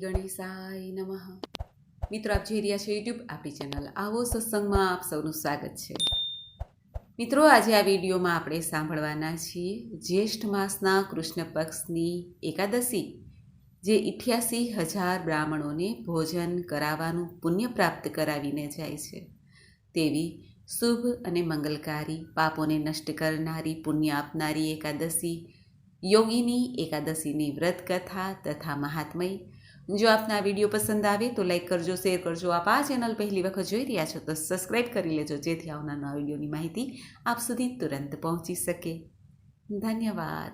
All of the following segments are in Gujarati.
ગણેશાય નમઃ. મિત્રો, આપ જોઈ રહ્યા છો યુટ્યુબ આપણી ચેનલ આવો સત્સંગમાં આપ સૌનું સ્વાગત છે. મિત્રો, આજે આ વિડીયોમાં આપણે સાંભળવાના છીએ જ્યેષ્ઠ માસના કૃષ્ણ પક્ષની એકાદશી, જે ઇઠ્યાસી હજાર બ્રાહ્મણોને ભોજન કરાવવાનું પુણ્ય પ્રાપ્ત કરાવીને જાય છે. તેવી શુભ અને મંગલકારી, પાપોને નષ્ટ કરનારી, પુણ્ય આપનારી એકાદશી, યોગીની એકાદશીની વ્રત કથા તથા મહાત્મય જો આપને આ વીડિયો પસંદ આવે તો લાઈક કરજો, શેર કરજો. આપ આ ચેનલ પહેલી વખત જોઈ રહ્યા છો તો સબસ્ક્રાઈબ કરી લેજો, જેથી આવનાર વિડીયોની માહિતી આપ સુધી તુરંત પહોંચી શકે. ધન્યવાદ.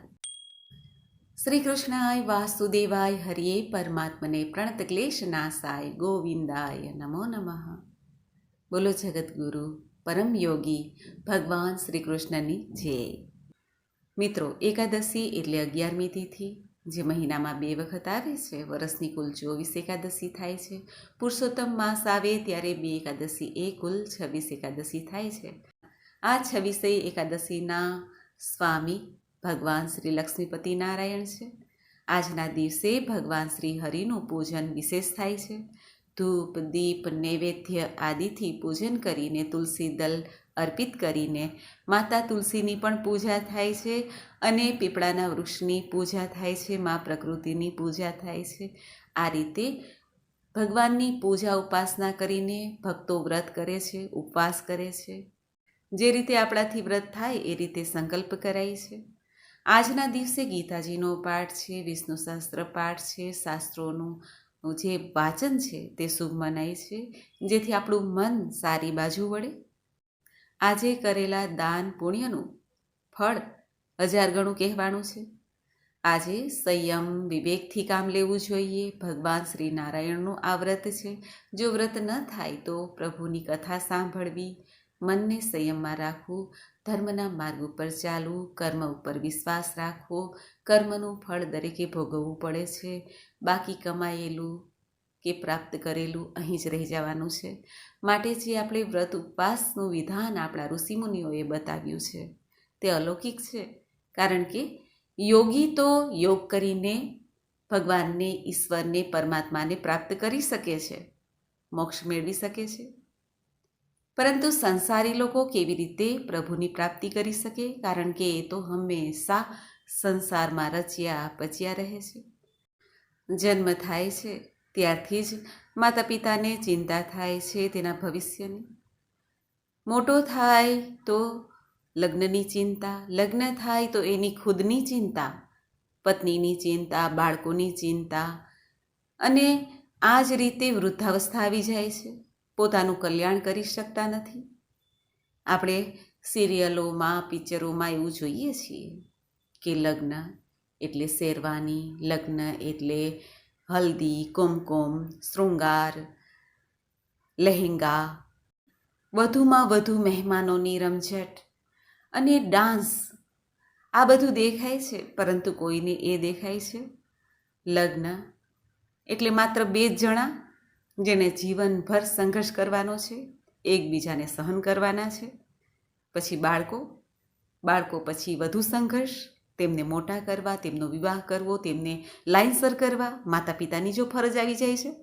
શ્રી કૃષ્ણાય વાસુદેવાય હરિયે પરમાત્મને પ્રણત ક્લેશ નાશાય ગોવિંદાય નમો નમઃ. બોલો જગતગુરુ પરમ યોગી, ભગવાન શ્રી કૃષ્ણની જય. મિત્રો, એકાદશી એટલે અગિયારમી તિથિ. જે મહિનામાં બે વખત આવે છે વર્ષની કુલ ચોવીસ એકાદશી થાય છે. પુરુષોત્તમ માસ આવે ત્યારે બે એકાદશી એ કુલ છવ્વીસ એકાદશી થાય છે. આ છવ્વીસે એકાદશીના સ્વામી ભગવાન શ્રી લક્ષ્મીપતિ નારાયણ છે. આજના દિવસે ભગવાન શ્રી હરિનું પૂજન વિશેષ થાય છે. ધૂપ, દીપ, નૈવેદ્ય આદિથી પૂજન કરીને તુલસી દલ અર્પિત કરીને માતા તુલસીની પણ પૂજા થાય છે અને પીપળાના વૃક્ષની પૂજા થાય છે, મા પ્રકૃતિની પૂજા થાય છે. આ રીતે ભગવાનની પૂજા ઉપાસના કરીને ભક્તો વ્રત કરે છે, ઉપવાસ કરે છે. જે રીતે આપણાથી વ્રત થાય એ રીતે સંકલ્પ કરાય છે. આજના દિવસે ગીતાજીનો પાઠ છે વિષ્ણુ શાસ્ત્ર પાઠ છે, શાસ્ત્રોનું જે વાચન છે તે શુભ મનાય છે. જેથી આપણું મન સારી બાજુ વળે. આજે કરેલા દાન પુણ્યનું ફળ હજાર ગણું કહેવાનું છે. આજે સંયમ, વિવેકથી કામ લેવું જોઈએ. ભગવાન શ્રી નારાયણનું આ વ્રત છે. જો વ્રત ન થાય તો પ્રભુની કથા સાંભળવી, મનને સંયમમાં રાખવું, ધર્મના માર્ગ ઉપર ચાલવું, કર્મ ઉપર વિશ્વાસ રાખવો, કર્મનું ફળ દરેકે ભોગવવું પડે છે. બાકી કમાયેલું કે પ્રાપ્ત કરેલું અહીં જ રહી જવાનું છે. માટે જે આપણે વ્રત ઉપવાસનું વિધાન આપણા ઋષિમુનિઓએ બતાવ્યું છે, તે અલૌકિક છે. કારણ કે યોગી તો યોગ કરીને ભગવાનને, ઈશ્વરને, પરમાત્માને પ્રાપ્ત કરી શકે છે, મોક્ષ મેળવી શકે છે. પરંતુ સંસારી લોકો કેવી રીતે પ્રભુની પ્રાપ્તિ કરી શકે? કારણ કે એ તો હંમેશા સંસારમાં રચ્યા, પચ્યા રહે છે. જન્મ થાય છે. ત્યારથી જ માતા પિતાને ચિંતા થાય છે તેના ભવિષ્યની. મોટો થાય તો લગ્નની ચિંતા, લગ્ન થાય તો એની ખુદની ચિંતા, પત્નીની ચિંતા, બાળકોની ચિંતા અને આ જ રીતે વૃદ્ધાવસ્થા આવી જાય છે. પોતાનું કલ્યાણ કરી શકતા નથી. આપણે સિરિયલોમાં, પિક્ચરોમાં એવું જોઈએ છીએ કે લગ્ન એટલે શેરવાની, લગ્ન એટલે હલ્દી કુમકુમ શૃંગાર લહેંગા વધુમાં વધુ મહેમાનોની રમઝટ અને ડાન્સ. આ બધું દેખાય છે, પરંતુ કોઈને એ દેખાય છે લગ્ન. એટલે માત્ર બે જ જણા જેને જીવનભર સંઘર્ષ કરવાનો છે, એકબીજાને સહન કરવાના છે. પછી બાળકો બાળકો પછી વધુ સંઘર્ષ. તેમને મોટા કરવા, તેમનો વિવાહ કરવો, તેમને લાઇનસર કરવા માતા પિતાની જો ફરજ આવી જાય છે?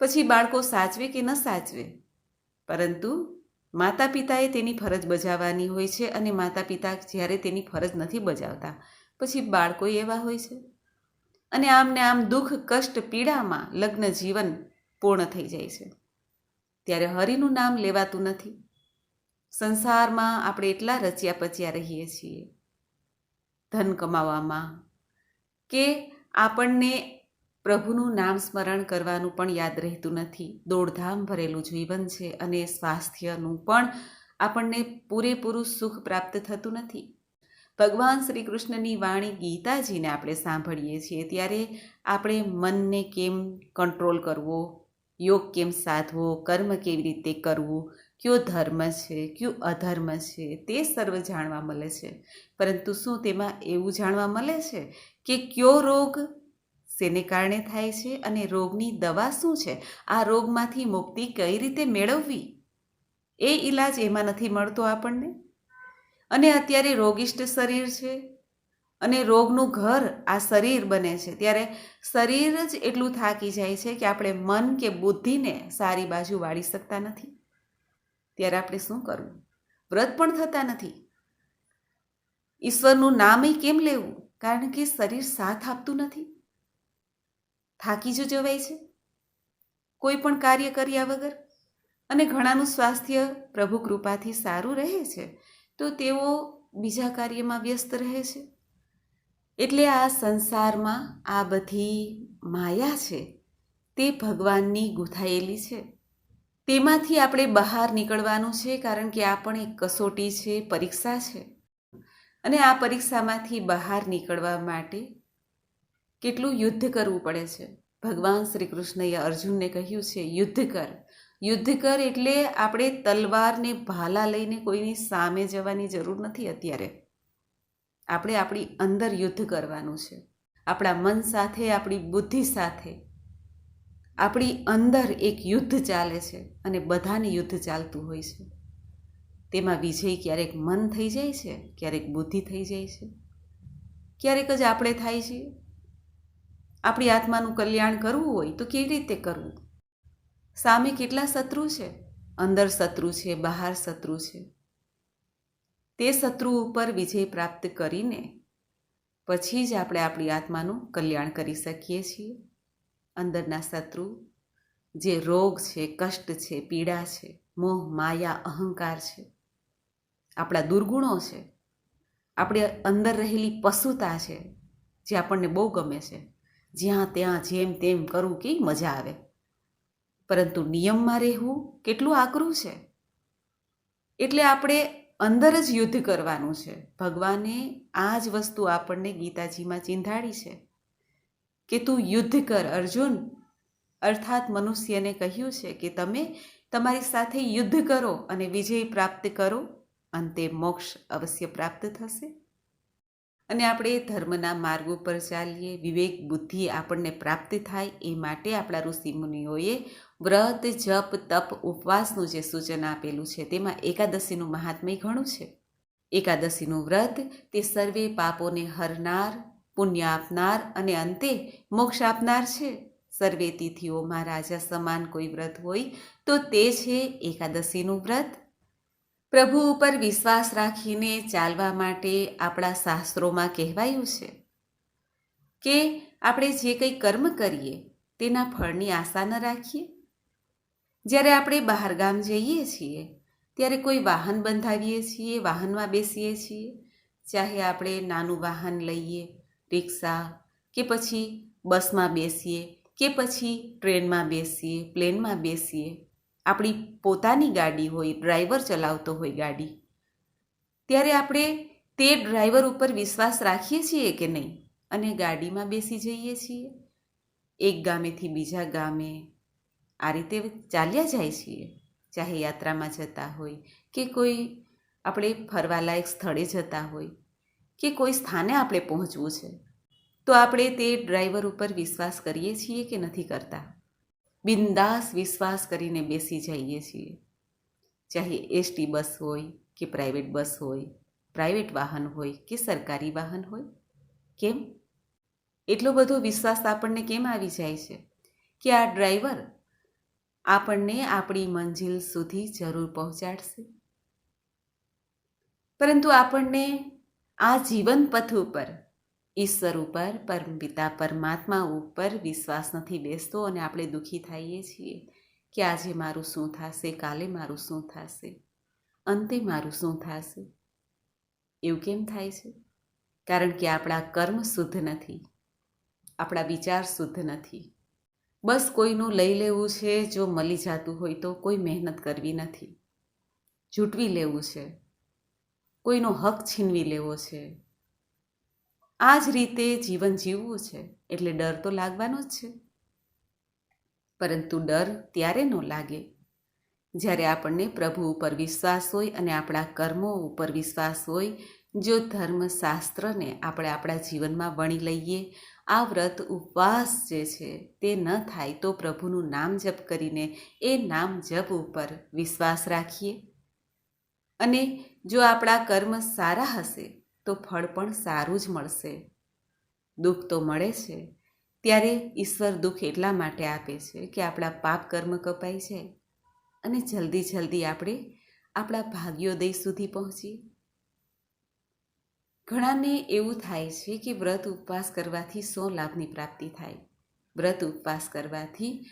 પછી બાળકો સાચવે કે ન સાચવે? પરંતુ માતા પિતાએ તેની ફરજ બજાવવાની હોય છે અને માતા પિતા જ્યારે તેની ફરજ નથી બજાવતા, પછી બાળકો એવા હોય છે? અને આમને આમ દુઃખ, કષ્ટ, પીડામાં લગ્ન જીવન પૂર્ણ થઈ જાય છે. ત્યારે હરિનું નામ લેવાતું નથી. સંસારમાં આપણે એટલા રચ્યા પચ્યા રહીએ છીએ. ધન કમાવામાં કે આપણને પ્રભુનું નામ સ્મરણ કરવાનું પણ યાદ રહેતું નથી. દોડધામ ભરેલું જીવન છે અને સ્વાસ્થ્યનું પણ આપણને પૂરેપૂરું સુખ પ્રાપ્ત થતું નથી. ભગવાન શ્રી કૃષ્ણની વાણી ગીતાજીને આપણે સાંભળીએ છીએ ત્યારે આપણે મનને કેમ કંટ્રોલ કરવો? યોગ કેમ સાધવો? કર્મ કેવી રીતે કરવું? કયો ધર્મ છે, કયો અધર્મ છે, તે સર્વ જાણવા મળે છે. પરંતુ શું તેમાં એવું જાણવા મળે છે કે કયો રોગ શેને કારણે થાય છે અને રોગની દવા શું છે? આ રોગમાંથી મુક્તિ કઈ રીતે મેળવવી? એ ઈલાજ એમાં નથી મળતો આપણને. અને અત્યારે રોગિષ્ટ શરીર છે અને રોગનું ઘર આ શરીર બને છે. ત્યારે શરીર જ એટલું થાકી જાય છે કે આપણે મન કે બુદ્ધિને સારી બાજુ વાળી શકતા નથી. ત્યારે આપણે શું કરવું? વ્રત પણ થતા નથી. ઈશ્વરનું નામય કેમ લેવું? કારણ કે શરીર સાથ આપતું નથી. થાકી જ જવાય છે. કોઈ પણ કાર્ય કર્યા વગર. અને ઘણાનું સ્વાસ્થ્ય પ્રભુ કૃપાથી સારું રહે છે, તો તેઓ બીજા કાર્યમાં વ્યસ્ત રહે છે. એટલે આ સંસારમાં આ બધી માયા છે, તે ભગવાનની ગૂંથાયેલી છે. તેમાંથી આપણે બહાર નીકળવાનું છે, કારણ કે આ પણ એક કસોટી છે, પરીક્ષા છે. અને આ પરીક્ષામાંથી બહાર નીકળવા માટે કેટલું યુદ્ધ કરવું પડે છે. ભગવાન શ્રી કૃષ્ણએ અર્જુનને કહ્યું છે, યુદ્ધ કર. યુદ્ધ કર એટલે આપણે તલવારને ભાલા લઈને કોઈની સામે જવાની જરૂર નથી અત્યારે. આપણે આપણી અંદર યુદ્ધ કરવાનું છે. આપણા મન સાથે, આપણી બુદ્ધિ સાથે. આપણી અંદર એક યુદ્ધ ચાલે છે અને બધાને યુદ્ધ ચાલતું હોય છે. તેમાં વિજય ક્યારેક મન થઈ જાય છે, ક્યારેક બુદ્ધિ થઈ જાય છે. ક્યારેક જ આપણે થાય છે. આપણી આત્માનું કલ્યાણ કરવું હોય તો કેવી રીતે કરવું? સામે કેટલા શત્રુ છે? અંદર શત્રુ છે, બહાર શત્રુ છે. તે શત્રુ ઉપર વિજય પ્રાપ્ત કરીને પછી જ આપણે આપણી આત્માનું કલ્યાણ કરી શકીએ છીએ. અંદરના શત્રુ, જે રોગ છે, કષ્ટ છે, પીડા છે, મોહ, માયા, અહંકાર છે. આપણા દુર્ગુણો છે. આપણે અંદર રહેલી પશુતા છે, જે આપણને બહુ ગમે છે. જ્યાં, ત્યાં, જેમ, તેમ કરવું કે મજા આવે. પરંતુ નિયમમાં રહેવું કેટલું આકરું છે? એટલે આપણે અંદર જ યુદ્ધ કરવાનું છે. ભગવાને આ જ વસ્તુ આપણને ગીતાજીમાં ચિંધાડી છે. કે તું યુદ્ધ કર, અર્જુન. અર્થાત મનુષ્યને કહ્યું છે કે તમે તમારી સાથે યુદ્ધ કરો અને વિજય પ્રાપ્ત કરો, અંતે મોક્ષ અવશ્ય પ્રાપ્ત થશે. અને આપણે ધર્મના માર્ગ ઉપર ચાલીએ, વિવેક, બુદ્ધિ આપણને પ્રાપ્ત થાય, એ માટે આપણા ઋષિમુનિઓએ વ્રત, જપ, તપ, ઉપવાસનું જે સૂચન આપેલું છે, તેમાં એકાદશીનું મહાત્મ્ય ઘણું છે. એકાદશીનું વ્રત, તે સર્વે પાપોને હરનાર પુણ્ય આપનાર અને અંતે મોક્ષ આપનાર છે. સર્વે તિથિઓમાં રાજા સમાન કોઈ વ્રત હોય તો તે છે એકાદશીનું વ્રત. પ્રભુ ઉપર વિશ્વાસ રાખીને ચાલવા માટે આપણા શાસ્ત્રોમાં કહેવાયું છે કે આપણે જે કંઈ કર્મ કરીએ તેના ફળની આશા ન રાખીએ. જ્યારે આપણે બહારગામ જઈએ છીએ, ત્યારે કોઈ વાહન બંધાવીએ છીએ, વાહનમાં બેસીએ છીએ, ચાહે આપણે નાનું વાહન લઈએ રિક્ષા કે પછી બસમાં બેસીએ કે પછી ટ્રેનમાં બેસીએ, પ્લેનમાં બેસીએ. આપણી પોતાની ગાડી હોય, ડ્રાઈવર ચલાવતો હોય ગાડી. ત્યારે આપણે તે ડ્રાઈવર ઉપર વિશ્વાસ રાખીએ છીએ કે નહીં? અને ગાડીમાં બેસી જઈએ છીએ. એક ગામેથી બીજા ગામે આ રીતે ચાલ્યા જાય છીએ. ચાહે યાત્રામાં જતા હોય કે કોઈ આપણે ફરવાલાયક સ્થળે જતા હોય કે કોઈ સ્થાને આપણે પહોંચવું છે. તો આપણે તે ડ્રાઈવર ઉપર વિશ્વાસ કરીએ છીએ કે નથી કરતા? બિંદાસ વિશ્વાસ કરીને બેસી જઈએ છીએ. ચાહે એસટી બસ હોય કે પ્રાઇવેટ બસ હોય, પ્રાઇવેટ વાહન હોય કે સરકારી વાહન હોય, કેમ? એટલો બધો વિશ્વાસ આપણને કેમ આવી જાય છે કે આ ડ્રાઈવર આપણને આપણી મંજિલ સુધી જરૂર પહોંચાડશે? પરંતુ આપણને આ જીવન પથ ઉપર ઈશ્વર ઉપર પરમપિતા પરમાત્મા ઉપર વિશ્વાસ નથી બેસતો અને આપણે દુઃખી થઈએ છીએ કે આજે મારું શું થશે, કાલે મારું શું થશે, અંતે મારું શું થશે? એવું કેમ થાય છે? કારણ કે આપણા કર્મ શુદ્ધ નથી, આપણા વિચાર શુદ્ધ નથી. બસ કોઈનું લઈ લેવું છે, જો મળી જતું હોય તો કોઈ મહેનત કરવી નથી. જૂટવી લેવું છે, કોઈનો હક છીનવી લેવો છે આ જ રીતે જીવન જીવવું છે, એટલે ડર તો લાગવાનો જ છે. પરંતુ ડર ત્યારે ન લાગે. જ્યારે આપણને પ્રભુ ઉપર વિશ્વાસ હોય અને આપણા કર્મો ઉપર વિશ્વાસ હોય, જો ધર્મશાસ્ત્રને આપણે આપણા જીવનમાં વણી લઈએ, આ વ્રત ઉપવાસ જે છે તે ન થાય તો પ્રભુનું નામ જપ કરીને એ નામ જપ ઉપર વિશ્વાસ રાખીએ. અને જો આપણા કર્મ સારા હશે તો ફળ પણ સારું જ મળશે. દુઃખ તો મળે છે. ત્યારે ઈશ્વર દુઃખ એટલા માટે આપે છે કે આપણા પાપ કર્મ કપાય છે અને જલ્દી જલ્દી આપણે આપણા ભાગ્યોદય સુધી પહોંચીએ. ઘણાને એવું થાય છે કે વ્રત ઉપવાસ કરવાથી સો લાભની પ્રાપ્તિ થાય. વ્રત ઉપવાસ કરવાથી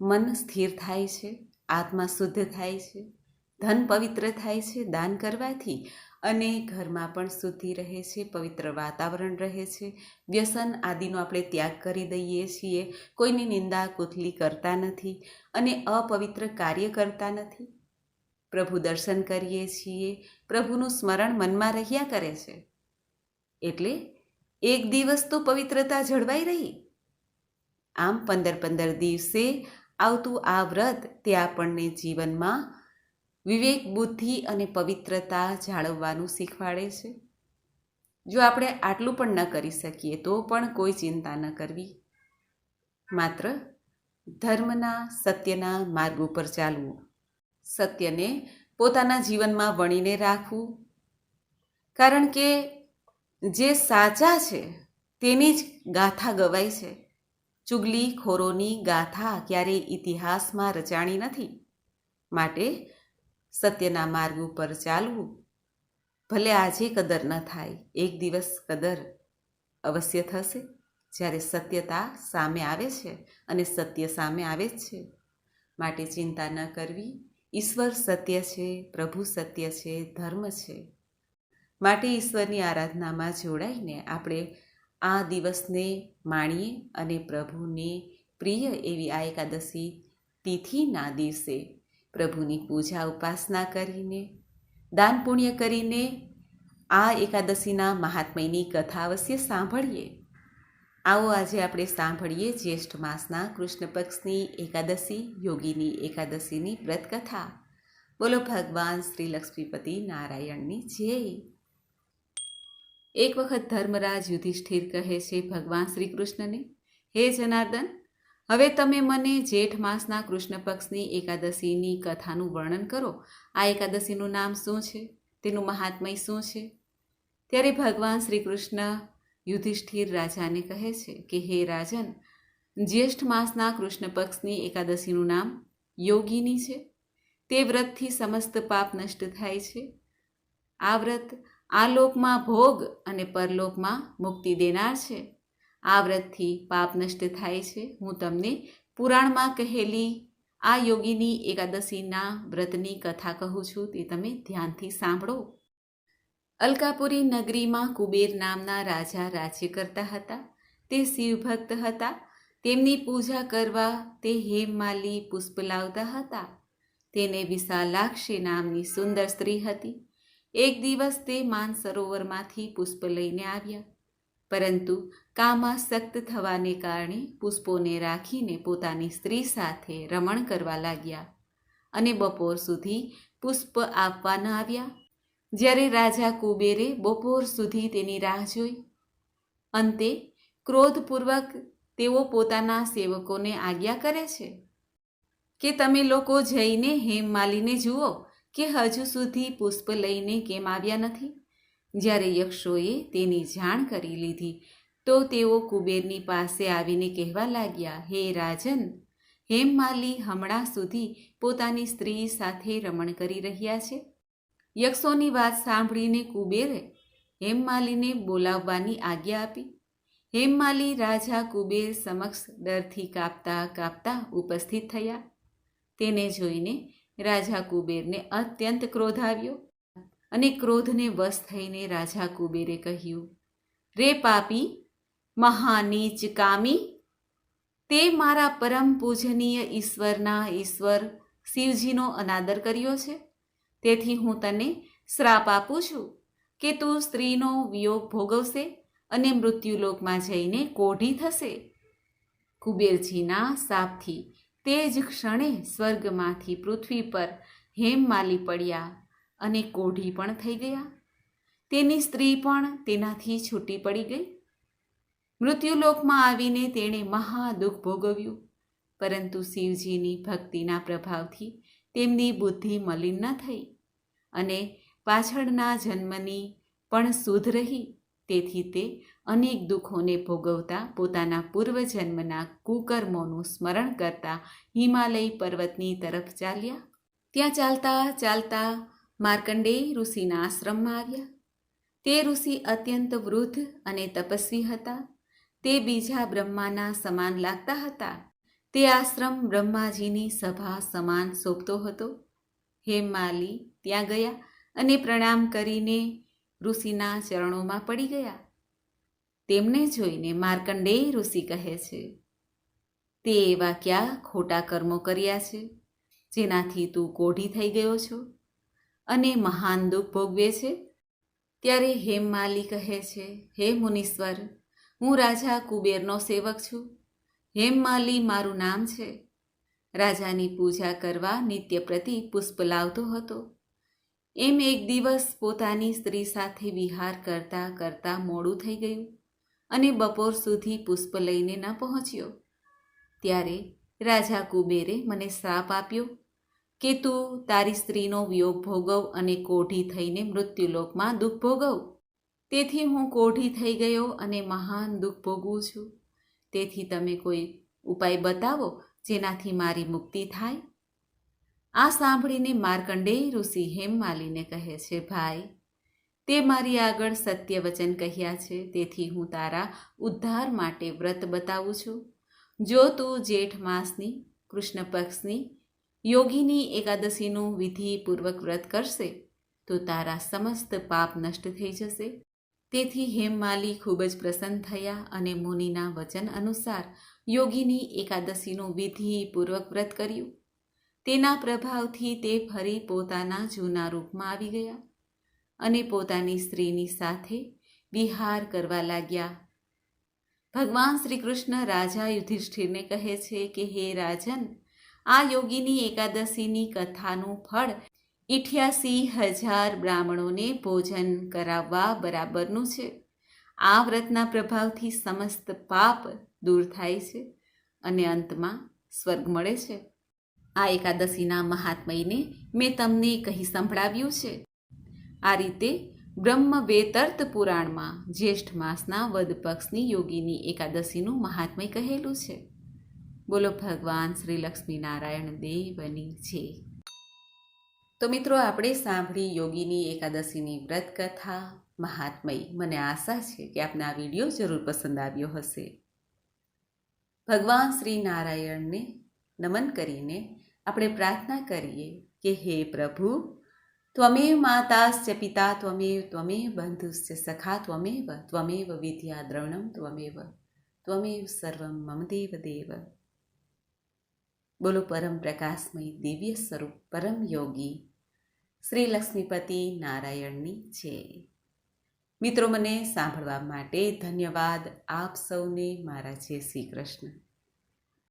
મન સ્થિર થાય છે, આત્મા શુદ્ધ થાય છે, ધન પવિત્ર થાય છે, દાન કરવાથી અને ઘરમાં પણ શુદ્ધિ રહે છે, પવિત્ર વાતાવરણ રહે છે. વ્યસન આદિનો આપણે ત્યાગ કરી દઈએ છીએ. કોઈની નિંદા કુથલી કરતા નથી અને અપવિત્ર કાર્ય કરતા નથી. પ્રભુ દર્શન કરીએ છીએ. પ્રભુનું સ્મરણ મનમાં રહ્યા કરે છે. એટલે એક દિવસ તો પવિત્રતા જળવાઈ રહી. આમ પંદર પંદર દિવસે આવતું આ વ્રત તે આપણને જીવનમાં વિવેક, બુદ્ધિ અને પવિત્રતા જાળવવાનું શીખવાડે છે. જો આપણે આટલું પણ ન કરી શકીએ, તો પણ કોઈ ચિંતા ન કરવી. માત્ર ધર્મના, સત્યના માર્ગ ઉપર ચાલવું. સત્યને પોતાના જીવનમાં વણીને રાખવું. કારણ કે જે સાચા છે, તેની જ ગાથા ગવાય છે. ચુગલી ખોરોની ગાથા ક્યારેય ઇતિહાસમાં રચાણી નથી. માટે સત્યના માર્ગ ઉપર ચાલવું ભલે આજે કદર ન થાય, એક દિવસ કદર અવશ્ય થશે. જ્યારે સત્યતા સામે આવે છે અને સત્ય સામે આવે જ છે. માટે ચિંતા ન કરવી. ઈશ્વર સત્ય છે, પ્રભુ સત્ય છે, ધર્મ છે. માટે ઈશ્વરની આરાધનામાં જોડાઈને આપણે આ દિવસને માણીએ અને પ્રભુને પ્રિય એવી આ એકાદશી તિથિના દિવસે પ્રભુની પૂજા ઉપાસના કરીને, દાન પુણ્ય કરીને આ એકાદશીના મહાત્મયની કથા અવશ્ય સાંભળીએ. આવો આજે આપણે સાંભળીએ જ્યેષ્ઠ માસના કૃષ્ણ પક્ષની એકાદશી, યોગીની એકાદશીની વ્રતકથા. બોલો ભગવાન શ્રી લક્ષ્મીપતિ નારાયણની જય. એક વખત ધર્મરાજ યુધિષ્ઠિર કહે છે, ભગવાન શ્રી કૃષ્ણને, હે જનાર્દન હવે તમે મને જેઠ માસના કૃષ્ણ પક્ષની એકાદશીની કથાનું વર્ણન કરો. આ એકાદશીનું નામ શું છે? તેનું મહાત્મય શું છે? ત્યારે ભગવાન શ્રી કૃષ્ણ યુધિષ્ઠિર રાજાને કહે છે કે, હે રાજન, જ્યેષ્ઠ માસના કૃષ્ણ પક્ષની એકાદશીનું નામ યોગીની છે. તે વ્રતથી સમસ્ત પાપ નષ્ટ થાય છે. આ વ્રત આ લોકમાં ભોગ અને પરલોકમાં મુક્તિ દેનાર છે. આ વ્રતથી પાપ નષ્ટ થાય છે. હું તમને પુરાણમાં કહેલી આ યોગીની એકાદશીના વ્રતની કથા કહું છું. તે તમે ધ્યાનથી સાંભળો. અલકાપુરી નગરીમાં કુબેર નામના રાજા રાજ્ય કરતા હતા. તે શિવભક્ત હતા. તેમની પૂજા કરવા તે હેમમાલી પુષ્પ લાવતા હતા. તેને વિશાલાક્ષી નામની સુંદર સ્ત્રી હતી. એક દિવસ તે માનસરોવરમાંથી પુષ્પ લઈને આવ્યા. પરંતુ કામાસક્ત થવાને કારણે પુષ્પોને રાખીને પોતાની સ્ત્રી સાથે રમણ કરવા લાગ્યા અને બપોર સુધી પુષ્પ આપવા ન આવ્યા. જ્યારે રાજા કુબેરે બપોર સુધી તેની રાહ જોઈ. અંતે ક્રોધપૂર્વક તેઓ પોતાના સેવકોને આજ્ઞા કરે છે કે તમે લોકો જઈને હેમમાલીને જુઓ કે હજુ સુધી પુષ્પ લઈને કેમ આવ્યા નથી. જ્યારે યક્ષોએ તેની જાણ કરી લીધી, તો તેઓ કુબેરની પાસે આવીને કહેવા લાગ્યા, હે રાજન હેમમાલી હમણાં સુધી પોતાની સ્ત્રી સાથે રમણ કરી રહ્યા છે? યક્ષોની વાત સાંભળીને કુબેરે હેમમાલીને બોલાવવાની આજ્ઞા આપી. હેમમાલી રાજા કુબેર સમક્ષ ડરથી કાપતા કાપતા ઉપસ્થિત થયા. તેને જોઈને રાજા કુબેરને અત્યંત ક્રોધ આવ્યો અને ક્રોધને વશ થઈને રાજા કુબેરે કહ્યું, રે પાપી, મહાનીચ કામી, તે મારા પરમ પૂજનીય ઈશ્વરના ઈશ્વર શિવજીનો અનાદર કર્યો છે. તેથી હું તને શ્રાપ આપું છું કે તું સ્ત્રીનો વિયોગ ભોગવશે અને મૃત્યુલોકમાં જઈને કોઢી થશે. કુબેરજીના શાપથી તે જ ક્ષણે સ્વર્ગમાંથી પૃથ્વી પર હેમ માલી પડ્યા અને કોઢી પણ થઈ ગયા. તેની સ્ત્રી પણ તેનાથી છૂટી પડી ગઈ. મૃત્યુલોકમાં આવીને તેણે મહા દુઃખ ભોગવ્યું. પરંતુ શિવજીની ભક્તિના પ્રભાવથી તેમની બુદ્ધિ મલિન ન થઈ અને પાછળના જન્મની પણ શુદ્ધ રહી. તેથી તે અનેક દુઃખોને ભોગવતા પોતાના પૂર્વજન્મના કુકર્મોનું સ્મરણ કરતા હિમાલય પર્વતની તરફ ચાલ્યા. ત્યાં ચાલતા ચાલતા માર્કંડેય ઋષિના આશ્રમમાં આવ્યા. તે ઋષિ અત્યંત વૃદ્ધ અને તપસ્વી હતા. તે બીજા બ્રહ્માના સમાન લાગતા હતા. તે આશ્રમ બ્રહ્માજીની સભા સમાન શોભતો હતો. હેમાલી ત્યાં ગયા અને પ્રણામ કરીને ઋષિના ચરણોમાં પડી ગયા. તેમને જોઈને માર્કંડેય ઋષિ કહે છે, તે એવા ક્યાં ખોટા કર્મો કર્યા છે? જેનાથી તું કોઢી થઈ ગયો છો? અને મહાન દુઃખ ભોગવે છે? ત્યારે હેમમાલી કહે છે, હે મુનીશ્વર, હું રાજા કુબેરનો સેવક છું. હેમમાલી મારું નામ છે. રાજાની પૂજા કરવા નિત્ય પ્રતિ પુષ્પ લાવતો હતો. એમ એક દિવસ પોતાની સ્ત્રી સાથે વિહાર કરતા કરતા મોડું થઈ ગયું અને બપોર સુધી પુષ્પ લઈને ન પહોંચ્યો. ત્યારે રાજા કુબેરે મને શ્રાપ આપ્યો કે તું તારી સ્ત્રીનો વિયોગ ભોગવ અને કોઢી થઈને મૃત્યુલોકમાં દુઃખ ભોગવ? તેથી હું કોઢી થઈ ગયો અને મહાન દુઃખ ભોગવું છું. તેથી તમે કોઈ ઉપાય બતાવો જેનાથી મારી મુક્તિ થાય? આ સાંભળીને માર્કંડેય ઋષિ હેમમાલીને કહે છે, ભાઈ, તે મારી આગળ સત્ય વચન કહ્યા છે. તેથી હું તારા ઉદ્ધાર માટે વ્રત બતાવું છું. જો તું જેઠ માસની કૃષ્ણ પક્ષની યોગીની એકાદશીનું વિધિપૂર્વક વ્રત કરશે તો તારા સમસ્ત પાપ નષ્ટ થઈ જશે. તેથી હેમમાલી ખૂબ જ પ્રસન્ન થયા અને મુનિના વચન અનુસાર યોગીની એકાદશીનું વિધિપૂર્વક વ્રત કર્યું. તેના પ્રભાવથી તે ફરી પોતાના જૂના રૂપમાં આવી ગયા અને પોતાની સ્ત્રીની સાથે વિહાર કરવા લાગ્યા. ભગવાન શ્રી કૃષ્ણ રાજા યુધિષ્ઠિરને કહે છે કે, હે રાજન આ યોગીની એકાદશીની કથાનું ફળ ઇઠ્યાસી હજાર બ્રાહ્મણોને ભોજન કરાવવા બરાબરનું છે. આ વ્રતના પ્રભાવથી સમસ્ત પાપ દૂર થાય છે અને અંતમાં સ્વર્ગ મળે છે. આ એકાદશીના મહાત્મયને મેં તમને કહી સંભળાવ્યું છે. આ રીતે બ્રહ્મ વેતર્ત પુરાણમાં જ્યેષ્ઠ માસના વદ પક્ષની યોગીની એકાદશીનું મહાત્મય કહેલું છે. બોલો ભગવાન શ્રી લક્ષ્મીનારાયણ દેવની છે. તો મિત્રો, આપણે સાંભળી યોગીની એકાદશીની વ્રત કથા મહાત્મય. મને આશા છે કે આપને આ વીડિયો જરૂર પસંદ આવ્યો હશે. ભગવાન શ્રી નારાયણને નમન કરીને આપણે પ્રાર્થના કરીએ કે હે પ્રભુ, ત્વમેવ માતાશ્ચ પિતા, ત્વમેવ ત્વમેવ બંધુશ્ચ સખા, ત્વમેવ ત્વમેવ વિદ્યા દ્રવણમ ત્વમેવ ત્વમેવ સર્વમ મમ દેવ દેવ. બોલો પરમ પ્રકાશમય દિવ્ય સ્વરૂપ, પરમ યોગી. શ્રી લક્ષ્મીપતિ નારાયણની છે મિત્રો, મને સાંભળવા માટે ધન્યવાદ આપ સૌને, મારા છે શ્રી કૃષ્ણ.